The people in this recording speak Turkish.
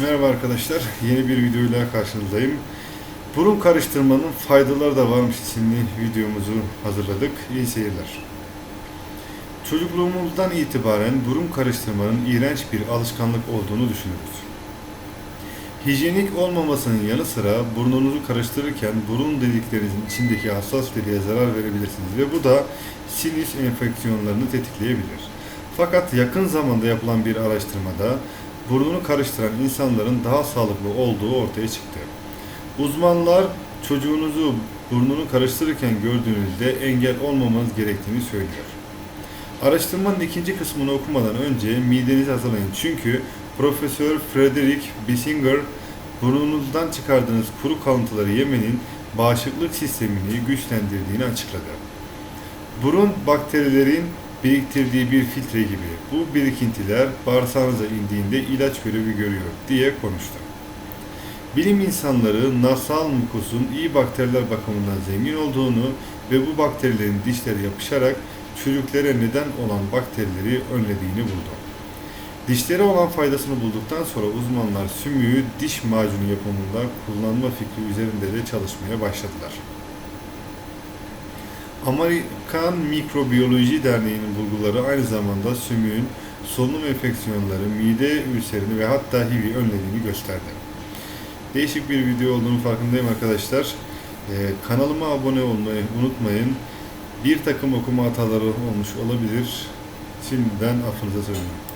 Merhaba arkadaşlar, yeni bir videoyla karşınızdayım. Burun karıştırmanın faydaları da varmış isimli videomuzu hazırladık. İyi seyirler. Çocukluğumuzdan itibaren burun karıştırmanın iğrenç bir alışkanlık olduğunu düşünürüz. Hijyenik olmamasının yanı sıra burnunuzu karıştırırken burun deliklerinizin içindeki hassas deliğe zarar verebilirsiniz ve bu da sinüs enfeksiyonlarını tetikleyebilir. Fakat yakın zamanda yapılan bir araştırmada burnunu karıştıran insanların daha sağlıklı olduğu ortaya çıktı. Uzmanlar çocuğunuzu burnunu karıştırırken gördüğünüzde engel olmamanız gerektiğini söylüyor. Araştırmanın ikinci kısmını okumadan önce midenizi hazırlayın. Çünkü Profesör Frederick Bissinger burnunuzdan çıkardığınız kuru kalıntıları yemenin bağışıklık sistemini güçlendirdiğini açıkladı. Burun bakterilerin biriktirdiği bir filtre gibi. Bu birikintiler bağırsağınıza indiğinde ilaç görevi görüyor diye konuştu. Bilim insanları nasal mukusun iyi bakteriler bakımından zengin olduğunu ve bu bakterilerin dişlere yapışarak çürüklere neden olan bakterileri önlediğini buldu. Dişlere olan faydasını bulduktan sonra uzmanlar sümüğü diş macunu yapımında kullanma fikri üzerinde de çalışmaya başladılar. Amerikan Mikrobiyoloji Derneği'nin bulguları aynı zamanda sümüğün solunum enfeksiyonları, mide ülserini ve hatta HIV'i önlediğini gösterdi. Değişik bir video olduğunu farkındayım arkadaşlar. Ee, kanalıma abone olmayı unutmayın. Bir takım okuma hataları olmuş olabilir. Şimdiden affınıza sığınıyorum.